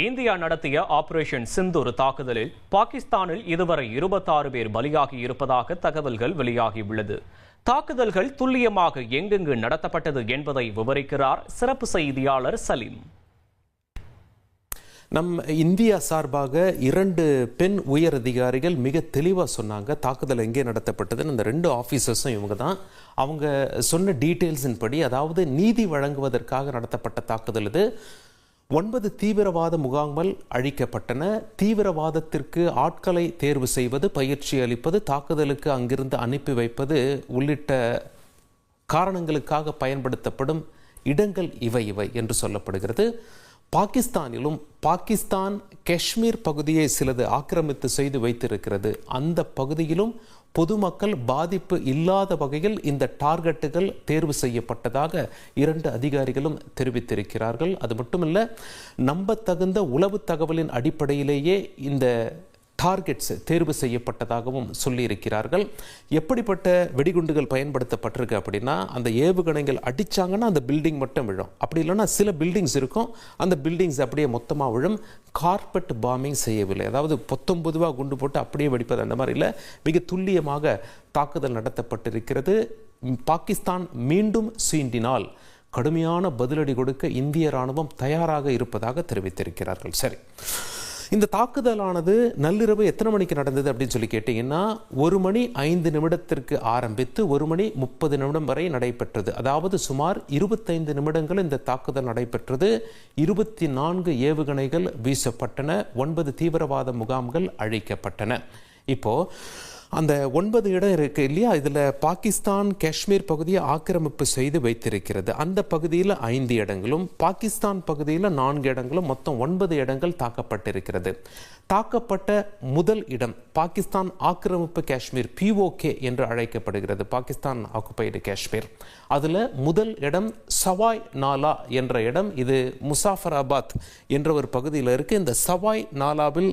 India நடத்திய operation Sindoor தாக்குதலில் பாகிஸ்தானில் இதுவரை இருபத்தாறு பேர் பலியாகி இருப்பதாக தகவல்கள் வெளியாகியுள்ளது. தாக்குதல்கள் துல்லியமாக எங்கெங்கு நடத்தப்பட்டது என்பதை விவரிக்கிறார் சிறப்பு செய்தியாளர் சலீம். நம் இந்தியா சார்பாக இரண்டு பெண் உயர் அதிகாரிகள் மிக தெளிவாக சொன்னாங்க தாக்குதல் எங்கே நடத்தப்பட்டதுன்னு. அந்த ரெண்டு ஆஃபீஸர்ஸும் இவங்க தான். அவங்க சொன்ன டீட்டெயில்ஸின் படி அதாவது நீதி வழங்குவதற்காக நடத்தப்பட்ட தாக்குதல் இது. ஒன்பது தீவிரவாத முகாம்கள் அழிக்கப்பட்டன. தீவிரவாதத்திற்கு ஆட்களை தேர்வு செய்வது பயிற்சி அளிப்பது தாக்குதலுக்கு அங்கிருந்து அனுப்பி வைப்பது உள்ளிட்ட காரணங்களுக்காக பயன்படுத்தப்படும் இடங்கள் இவை இவை என்று சொல்லப்படுகிறது. பாகிஸ்தானிலும் பாகிஸ்தான் காஷ்மீர் பகுதியை சிலது ஆக்கிரமித்து செய்து வைத்திருக்கிறது. அந்த பகுதியிலும் பொதுமக்கள் பாதிப்பு இல்லாத வகையில் இந்த டார்கெட்டுகள் தேர்வு செய்யப்பட்டதாக இரண்டு அதிகாரிகளும் தெரிவித்திருக்கிறார்கள். அது மட்டுமல்ல நம்பத்தகுந்த உளவு தகவலின் அடிப்படையிலேயே இந்த டார்கெட்ஸ் தேர்வு செய்யப்பட்டதாகவும் சொல்லியிருக்கிறார்கள். எப்படிப்பட்ட வெடிகுண்டுகள் பயன்படுத்தப்பட்டிருக்கு அப்படின்னா அந்த ஏவுகணைகள் அடிச்சாங்கன்னா அந்த பில்டிங் மட்டும் விழும். அப்படி இல்லைன்னா சில பில்டிங்ஸ் இருக்கும். அந்த பில்டிங்ஸ் அப்படியே மொத்தமாக விழும். கார்பெட் பாம்பிங் செய்யவில்லை. அதாவது பொத்தொம்பதுவாக குண்டு போட்டு அப்படியே வெடிப்பது அந்த மாதிரி இல்லை. மிக துல்லியமாக தாக்குதல் நடத்தப்பட்டிருக்கிறது. பாகிஸ்தான் மீண்டும் சீண்டினால் கடுமையான பதிலடி கொடுக்க இந்திய ராணுவம் தயாராக இருப்பதாக தெரிவித்திருக்கிறார்கள். சரி. இந்த தாக்குதலானது நள்ளிரவு எத்தனை மணிக்கு நடந்தது அப்படின்னு சொல்லி கேட்டிங்கன்னா ஒரு மணி ஐந்து நிமிடத்திற்கு ஆரம்பித்து ஒரு மணி முப்பது நிமிடம் வரை நடைபெற்றது. அதாவது சுமார் இருபத்தைந்து நிமிடங்கள் இந்த தாக்குதல் நடைபெற்றது. இருபத்தி நான்கு ஏவுகணைகள் வீசப்பட்டன. ஒன்பது தீவிரவாத முகாம்கள் அழிக்கப்பட்டன. இப்போது அந்த ஒன்பது இடம் இருக்குது இல்லையா? இதில் பாகிஸ்தான் காஷ்மீர் பகுதியை ஆக்கிரமிப்பு செய்து வைத்திருக்கிறது. அந்த பகுதியில் ஐந்து இடங்களும் பாகிஸ்தான் பகுதியில் நான்கு இடங்களும் மொத்தம் ஒன்பது இடங்கள் தாக்கப்பட்டிருக்கிறது. தாக்கப்பட்ட முதல் இடம் பாகிஸ்தான் ஆக்கிரமிப்பு காஷ்மீர் பிஓகே என்று அழைக்கப்படுகிறது பாகிஸ்தான் ஆக்குபைடு காஷ்மீர். அதில் முதல் இடம் சவாய் நாலா என்ற இடம் இது முசாஃபராபாத் என்ற ஒரு பகுதியில் இருக்குது இந்த சவாய் நாலாவில்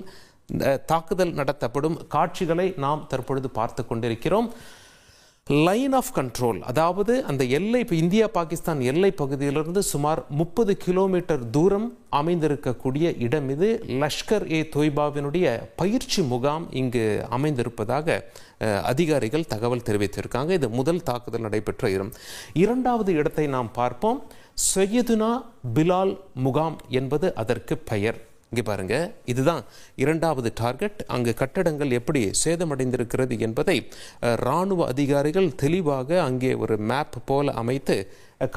தாக்குதல் நடத்தப்படும் காட்சிகளை நாம் தற்பொழுது பார்த்து கொண்டிருக்கிறோம். லைன் ஆஃப் கண்ட்ரோல் அதாவது அந்த எல்லை இப்போ இந்தியா பாகிஸ்தான் எல்லை பகுதியிலிருந்து சுமார் முப்பது கிலோமீட்டர் தூரம் அமைந்திருக்கக்கூடிய இடம் இது. லஷ்கர் ஏ தொய்பாவினுடைய பயிற்சி முகாம் இங்கு அமைந்திருப்பதாக அதிகாரிகள் தகவல் தெரிவித்திருக்காங்க. இது முதல் தாக்குதல் நடைபெற்ற இடம். இரண்டாவது இடத்தை நாம் பார்ப்போம். சையதுனா பிலால் முகாம் என்பது அதற்கு பெயர். இங்கே பாருங்கள் இதுதான் இரண்டாவது டார்கெட் அங்கு கட்டடங்கள் எப்படி சேதமடைந்திருக்கிறது என்பதை இராணுவ அதிகாரிகள் தெளிவாக அங்கே ஒரு மேப் போல அமைத்து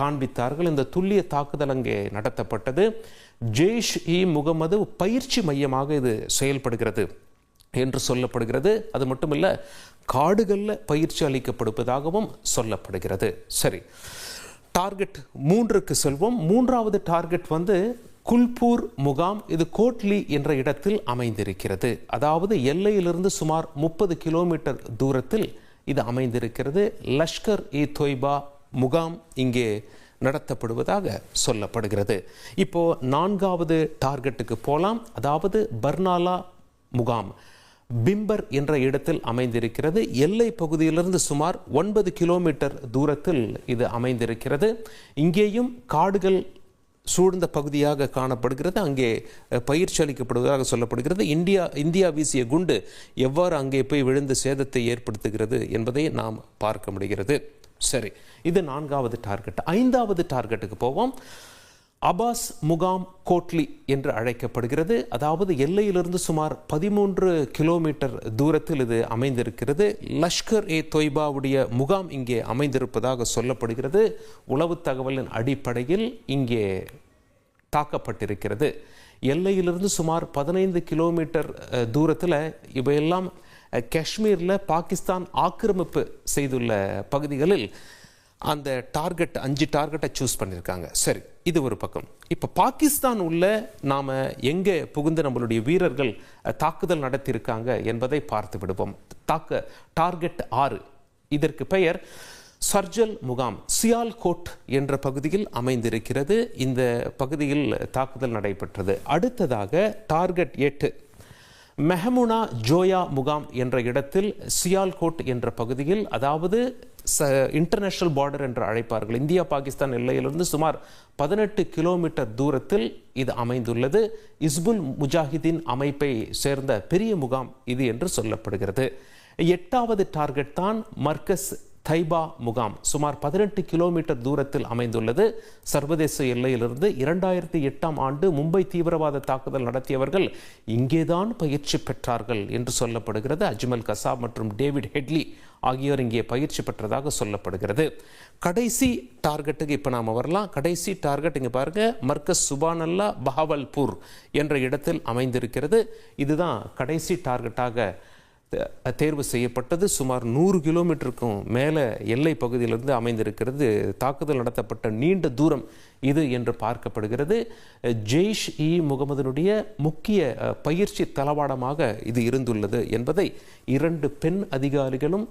காண்பித்தார்கள். இந்த துல்லிய தாக்குதல் அங்கே நடத்தப்பட்டது. ஜெய்ஷ் இ முகமது பயிற்சி மையமாக இது செயல்படுகிறது என்று சொல்லப்படுகிறது. அது மட்டுமல்ல காடுகளில் பயிற்சி அளிக்கப்படுவதாகவும் சொல்லப்படுகிறது. சரி டார்கெட் மூன்றுக்கு செல்வோம். மூன்றாவது டார்கெட் வந்து குல்பூர் முகாம் இது கோட்லி என்ற இடத்தில் அமைந்திருக்கிறது. அதாவது எல்லையிலிருந்து சுமார் முப்பது கிலோமீட்டர் தூரத்தில் இது அமைந்திருக்கிறது. லஷ்கர் இ தொய்பா முகாம் இங்கே நடத்தப்படுவதாக சொல்லப்படுகிறது. இப்போ நான்காவது டார்கெட்டுக்கு போகலாம் அதாவது பர்னாலா முகாம் பிம்பர் என்ற இடத்தில் அமைந்திருக்கிறது. எல்லை பகுதியிலிருந்து சுமார் ஒன்பது கிலோமீட்டர் தூரத்தில் இது அமைந்திருக்கிறது. இங்கேயும் காடுகள் சூழ்ந்த பகுதியாக காணப்படுகிறது. அங்கே பயிற்சி அளிக்கப்படுவதாக சொல்லப்படுகிறது. இந்தியா இந்தியா வீசிய குண்டு எவ்வாறு அங்கே போய் விழுந்து சேதத்தை ஏற்படுத்துகிறது என்பதை நாம் பார்க்க முடிகிறது. சரி இது நான்காவது டார்கெட். ஐந்தாவது டார்கெட்டுக்கு போவோம். அபாஸ் முகாம் கோட்லி என்று அழைக்கப்படுகிறது. அதாவது எல்லையிலிருந்து சுமார் பதிமூன்று கிலோமீட்டர் தூரத்தில் இது அமைந்திருக்கிறது. லஷ்கர் ஏ தொய்பாவுடைய முகாம் இங்கே அமைந்திருப்பதாக சொல்லப்படுகிறது. உளவு தகவலின் அடிப்படையில் இங்கே தாக்கப்பட்டிருக்கிறது. எல்லையிலிருந்து சுமார் பதினைந்து கிலோமீட்டர் தூரத்தில் இவையெல்லாம் காஷ்மீரில் பாகிஸ்தான் ஆக்கிரமிப்பு செய்துள்ள பகுதிகளில் அந்த டார்கெட் அஞ்சு டார்கெட்டை சூஸ் பண்ணியிருக்காங்க சரி இது ஒரு பக்கம். இப்போ பாகிஸ்தான் உள்ள நாம் எங்கே புகுந்து நம்மளுடைய வீரர்கள் தாக்குதல் நடத்தியிருக்காங்க என்பதை பார்த்து விடுவோம். தாக்க டார்கெட் ஆறு. இதற்கு பெயர் சர்ஜல் முகாம் சியால்கோட் என்ற பகுதியில் அமைந்திருக்கிறது. இந்த பகுதியில் தாக்குதல் நடைபெற்றது. அடுத்ததாக டார்கெட் எட்டு. மெஹமுனா ஜோயா முகாம் என்ற இடத்தில் சியால்கோட் என்ற பகுதியில் அதாவது ச இன்டர்நேஷனல் பார்டர் என்று அழைப்பார்கள். இந்தியா பாகிஸ்தான் எல்லையிலிருந்து சுமார் பதினெட்டு கிலோமீட்டர் தூரத்தில் இது அமைந்துள்ளது. இஸ்புல் முஜாஹிதீன் அமைப்பை சேர்ந்த பெரிய முகாம் இது என்று சொல்லப்படுகிறது. எட்டாவது டார்கெட் தான் மர்கஸ் தைபா முகாம் சுமார் பதினெட்டு கிலோமீட்டர் தூரத்தில் அமைந்துள்ளது. சர்வதேச எல்லையிலிருந்து இரண்டாயிரத்தி எட்டாம் ஆண்டு மும்பை தீவிரவாத தாக்குதல் நடத்தியவர்கள் இங்கேதான் பயிற்சி பெற்றார்கள் என்று சொல்லப்படுகிறது. அஜ்மல் கசாப் மற்றும் டேவிட் ஹெட்லி ஆகியோர் இங்கே பயிற்சி பெற்றதாக சொல்லப்படுகிறது. கடைசி டார்கெட்டுக்கு இப்போ நாம் வரலாம். கடைசி டார்கெட் இங்கே பாருங்க. மர்கஸ் சுபானல்லா பஹாவல்பூர் என்ற இடத்தில் அமைந்திருக்கிறது. இதுதான் கடைசி டார்கெட்டாக தேர்வு செய்யப்பட்டது. சுமார் நூறு கிலோமீட்டருக்கும் மேலே எல்லை பகுதியிலிருந்து அமைந்திருக்கிறது. தாக்குதல் நடத்தப்பட்ட நீண்ட தூரம் இது என்று பார்க்கப்படுகிறது. ஜெய்ஷ் இ முகமதனுடைய முக்கிய பயிற்சி தளவாடமாக இது இருந்துள்ளது என்பதை இரண்டு பெண் அதிகாரிகளும்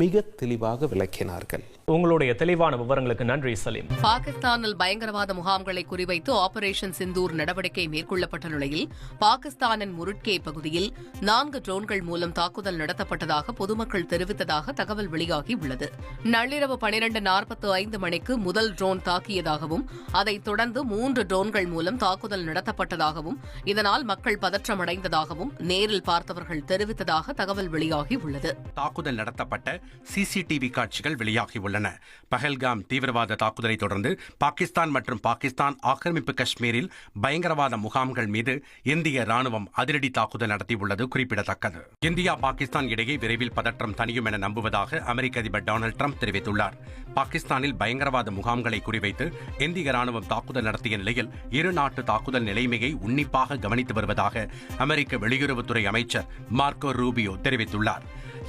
மிக தெளிவாக விளக்கினார்கள். உங்களுடைய தெளிவான விவரங்களுக்கு நன்றி சலீம். பாகிஸ்தானில் பயங்கரவாத முகாம்களை குறிவைத்து ஆபரேஷன் சிந்தூர் நடவடிக்கை மேற்கொள்ளப்பட்ட நிலையில் பாகிஸ்தானின் முருட்கே பகுதியில் நான்கு ட்ரோன்கள் மூலம் தாக்குதல் நடத்தப்பட்டதாக பொதுமக்கள் தெரிவித்ததாக தகவல் வெளியாகியுள்ளது நள்ளிரவு பனிரண்டு நாற்பத்து ஐந்து மணிக்கு முதல் ட்ரோன் தாக்கியதாகவும் அதைத் தொடர்ந்து மூன்று ட்ரோன்கள் மூலம் தாக்குதல் நடத்தப்பட்டதாகவும் இதனால் மக்கள் பதற்றமடைந்ததாகவும் நேரில் பார்த்தவர்கள் தெரிவித்ததாக தகவல் வெளியாகியுள்ளது தாக்குதல் நடத்தப்பட்ட சிசிடிவி காட்சிகள் வெளியாகியுள்ளன பஹல்காம் தீவிரவாத தாக்குதலை தொடர்ந்து பாகிஸ்தான் மற்றும் பாகிஸ்தான் ஆக்கிரமிப்பு காஷ்மீரில் பயங்கரவாத முகாம்கள் மீது இந்திய ராணுவம் அதிரடி தாக்குதல் நடத்தியுள்ளது குறிப்பிடத்தக்கது. இந்தியா பாகிஸ்தான் இடையே விரைவில் பதற்றம் தணியும் என நம்புவதாக அமெரிக்க அதிபர் டொனால்டு ட்ரம்ப் தெரிவித்துள்ளார். பாகிஸ்தானில் பயங்கரவாத முகாம்களை குறிவைத்து இந்திய ராணுவம் ராணுவம் தாக்குதல் நடத்திய நிலையில் இரு நாட்டு தாக்குதல் நிலைமையை உன்னிப்பாக கவனித்து வருவதாக அமெரிக்க வெளியுறவுத்துறை அமைச்சர் மார்க்கோ ரூபியோ தெரிவித்துள்ளார்.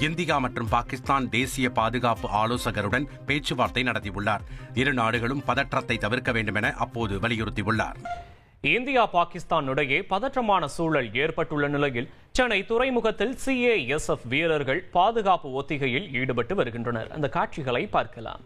இந்தியா மற்றும் பாகிஸ்தான் தேசிய பாதுகாப்பு ஆலோசகருடன் பேச்சுவார்த்தை நடத்தியுள்ளார். இரு நாடுகளும் பதற்றத்தை தவிர்க்க வேண்டும் என அப்போது வலியுறுத்தியுள்ளார். இந்தியா பாகிஸ்தான் இடையே பதற்றமான சூழல் ஏற்பட்டுள்ள நிலையில் சென்னை துறைமுகத்தில் சிஏஎஸ்எஃப் வீரர்கள் பாதுகாப்பு ஒத்திகையில் ஈடுபட்டு வருகின்றனர். அந்த காட்சிகளை பார்க்கலாம்.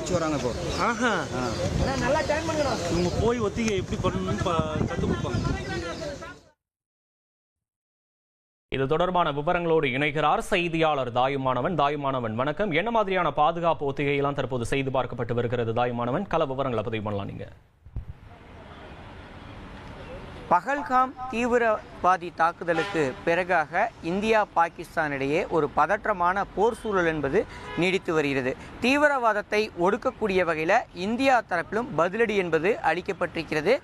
படிச்சு வராங்க இப்போ. ஆஹா. இவங்க போய் ஒத்திகை எப்படி பண்ணணும்னு கத்துக் கொடுப்பாங்க. இது தொடர்பான விவரங்களோடு இணைகிறார் செய்தியாளர் தாயுமானவன். தாயுமானவன் வணக்கம். என்ன மாதிரியான பாதுகாப்பு ஒத்திகையெல்லாம் தற்போது செய்து பார்க்கப்பட்டு வருகிறது? தாயுமானவன் கல விவரங்களை பதிவு பண்ணலாம் நீங்க. பகல்காம் தீவிரவாதி தாக்குதலுக்கு பிறகாக இந்தியா பாகிஸ்தான் இடையே ஒரு பதற்றமான போர் சூழல் என்பது நீடித்து வருகிறது. தீவிரவாதத்தை ஒடுக்கக்கூடிய வகையில் இந்தியா தரப்பிலும் பதிலடி என்பது அளிக்கப்பட்டிருக்கிறது.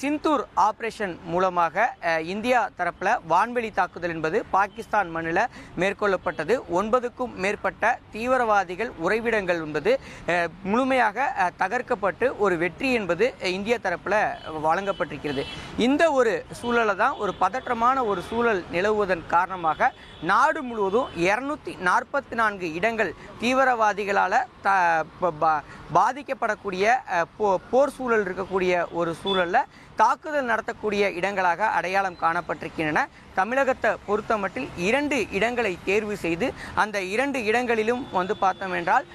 சிந்தூர் ஆபரேஷன் மூலமாக இந்தியா தரப்பில் வான்வெளி தாக்குதல் என்பது பாகிஸ்தான் மண்ணில் மேற்கொள்ளப்பட்டது. ஒன்பதுக்கும் மேற்பட்ட தீவிரவாதிகள் உறைவிடங்கள் என்பது முழுமையாக தகர்க்கப்பட்டு ஒரு வெற்றி என்பது இந்திய தரப்பில் வழங்கப்பட்டிருக்கிறது. இந்த ஒரு சூழலை தான் ஒரு பதற்றமான ஒரு சூழல் நிலவுவதன் காரணமாக நாடு முழுவதும் இருநூத்தி நாற்பத்தி நான்கு இடங்கள் தீவிரவாதிகளால் த பாதிக்கப்படக்கூடிய போ- போர் சூழல் இருக்கக்கூடிய ஒரு சூழலில் தாக்குதல் நடத்தக்கூடிய இடங்களாக அடையாளம் காணப்பட்டிருக்கின்றன. தமிழகத்தை பொறுத்தமட்டில் இரண்டு இடங்களை தேர்வு செய்து அந்த இரண்டு இடங்களிலும் வந்து பார்த்தோம் என்றால்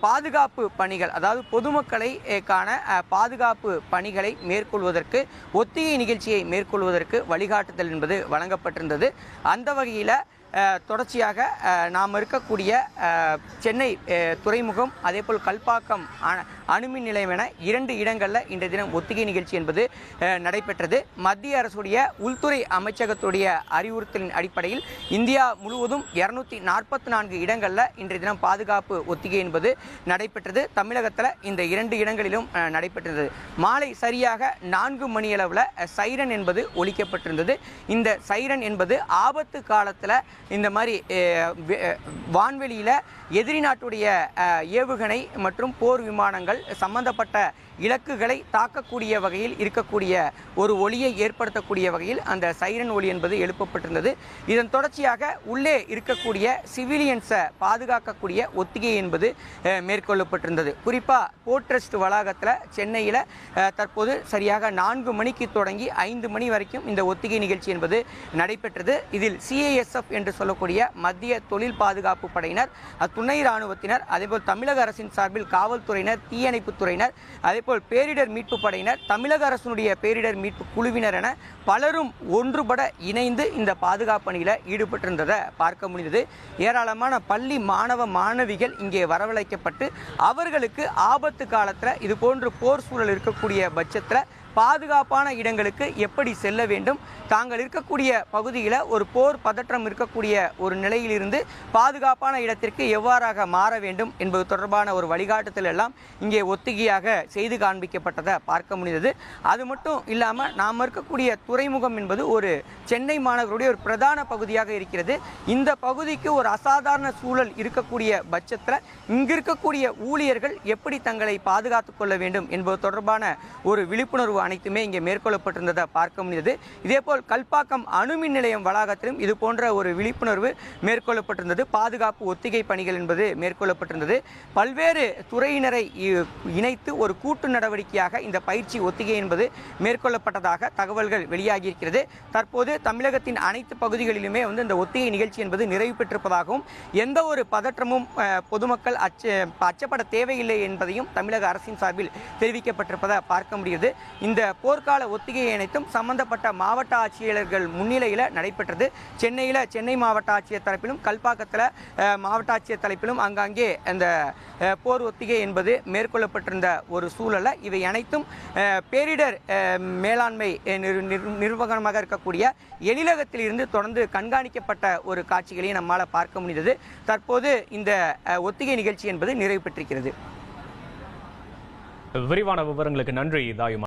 பாதுகாப்பு பணிகள் அதாவது பொதுமக்களை காண பாதுகாப்பு பணிகளை மேற்கொள்வதற்கு ஒத்திகை நிகழ்ச்சியை மேற்கொள்வதற்கு வழிகாட்டுதல் என்பது வழங்கப்பட்டிருந்தது. அந்த வகையில் தொடர்ச்சியாக நாம் இருக்கக்கூடிய சென்னை துறைமுகம் அதேபோல் கல்பாக்கம் அணுமின் நிலையம் என இரண்டு இடங்களில் இன்றைய தினம் ஒத்திகை நிகழ்ச்சி என்பது நடைபெற்றது. மத்திய அரசுடைய உள்துறை அமைச்சகத்துடைய அறிவுறுத்தலின் அடிப்படையில் இந்தியா முழுவதும் இருநூத்தி நாற்பத்தி நான்கு இடங்களில் இன்றைய தினம் பாதுகாப்பு ஒத்திகை என்பது நடைபெற்றது. தமிழகத்தில் இந்த இரண்டு இடங்களிலும் நடைபெற்றது. மாலை சரியாக நான்கு மணியளவில் சைரன் என்பது ஒழிக்கப்பட்டிருந்தது இந்த சைரன் என்பது ஆபத்து காலத்தில் இந்த மாதிரி வான்வெளியில் எதிரி நாட்டுடைய ஏவுகணை மற்றும் போர் விமானங்கள் சம்பந்தப்பட்ட இலக்குகளை தாக்கக்கூடிய வகையில் இருக்கக்கூடிய ஒரு ஒளியை ஏற்படுத்தக்கூடிய வகையில் அந்த சைரன் ஒளி என்பது எழுப்பப்பட்டிருந்தது. இதன் தொடர்ச்சியாக உள்ளே இருக்கக்கூடிய சிவிலியன்ஸை பாதுகாக்கக்கூடிய ஒத்திகை என்பது மேற்கொள்ளப்பட்டிருந்தது. குறிப்பாக போர்ட்ரஸ்ட் வளாகத்தில் சென்னையில் தற்போது சரியாக நான்கு மணிக்கு தொடங்கி ஐந்து மணி வரைக்கும் இந்த ஒத்திகை நிகழ்ச்சி என்பது நடைபெற்றது. இதில் சிஏஎஸ்எஃப் என்று சொல்லக்கூடிய மத்திய தொழில் பாதுகாப்பு படையினர் துணை ராணுவத்தினர் அதேபோல் தமிழக அரசின் சார்பில் காவல்துறையினர் தீயணைப்புத்துறையினர் துறையினர் அதேபோல் பேரிடர் மீட்பு படையினர் தமிழக அரசினுடைய பேரிடர் மீட்பு குழுவினர் என பலரும் ஒன்றுபட இணைந்து இந்த பாதுகாப்பு பணியில் ஈடுபட்டிருந்ததை பார்க்க முடிந்தது. ஏராளமான பள்ளி மாணவ மாணவிகள் இங்கே வரவழைக்கப்பட்டு அவர்களுக்கு ஆபத்து காலத்தில் இது போன்று போர் சூழல் இருக்கக்கூடிய பட்சத்தில் பாதுகாப்பான இடங்களுக்கு எப்படி செல்ல வேண்டும்? தாங்கள் இருக்கக்கூடிய பகுதியில் ஒரு போர் பதற்றம் இருக்கக்கூடிய ஒரு நிலையிலிருந்து பாதுகாப்பான இடத்திற்கு எவ்வாறாக மாற வேண்டும் என்பது தொடர்பான ஒரு வழிகாட்டுதல் எல்லாம் இங்கே ஒத்திகையாக செய்து காண்பிக்கப்பட்டதை பார்க்க முடிந்தது. அது மட்டும் இல்லாமல் நாம் இருக்கக்கூடிய துறைமுகம் என்பது ஒரு சென்னை மாநகருடைய ஒரு பிரதான பகுதியாக இருக்கிறது. இந்த பகுதிக்கு ஒரு அசாதாரண சூழல் இருக்கக்கூடிய பட்சத்தில் இங்கு இருக்கக்கூடிய ஊழியர்கள் எப்படி தங்களை பாதுகாத்துக் கொள்ள வேண்டும் என்பது தொடர்பான ஒரு விழிப்புணர்வு அனைத்துமே இங்கே மேற்கொள்ளப்பட்டிருந்ததை பார்க்க முடிந்தது. இதேபோல் கல்பாக்கம் அணுமின் நிலையம் வளாகத்திலும் இது போன்ற ஒரு விழிப்புணர்வு மேற்கொள்ளப்பட்டிருந்தது. பாதுகாப்பு ஒத்திகை பணிகள் என்பது மேற்கொள்ளப்பட்டிருந்தது. பல்வேறு துறையினரை இணைத்து ஒரு கூட்டு நடவடிக்கையாக இந்த பயிற்சி ஒத்திகை என்பது மேற்கொள்ளப்பட்டதாக தகவல்கள் வெளியாகியிருக்கிறது. தற்போது தமிழகத்தின் அனைத்து பகுதிகளிலுமே வந்து இந்த ஒத்திகை நிகழ்ச்சி என்பது நிறைவு பெற்றிருப்பதாகவும் எந்த ஒரு பதற்றமும் பொதுமக்கள் அச்ச அச்சப்பட தேவையில்லை என்பதையும் தமிழக அரசின் சார்பில் தெரிவிக்கப்பட்டிருப்பதை பார்க்க முடியுது இந்த போர்க்கால ஒத்திகை அனைத்தும் சம்பந்தப்பட்ட மாவட்ட ஆட்சியாளர்கள் முன்னிலையில் நடைபெற்றது. சென்னையில் சென்னை மாவட்ட ஆட்சியர் தரப்பிலும் கல்பாக்கத்தில் மாவட்ட ஆட்சியர் தலைப்பிலும் அங்கங்கே அந்த போர் ஒத்திகை என்பது மேற்கொள்ளப்பட்டிருந்த ஒரு சூழலை இவை அனைத்தும் பேரிடர் மேலாண்மை நிர்வாகமாக இருக்கக்கூடிய எழிலகத்தில் இருந்து தொடர்ந்து கண்காணிக்கப்பட்ட ஒரு காட்சிகளையும் நம்மால் பார்க்க முடிந்தது. தற்போது இந்த ஒத்திகை நிகழ்ச்சி என்பது நிறைவு பெற்றிருக்கிறது. விரிவான விவரங்களுக்கு நன்றி தாயுமா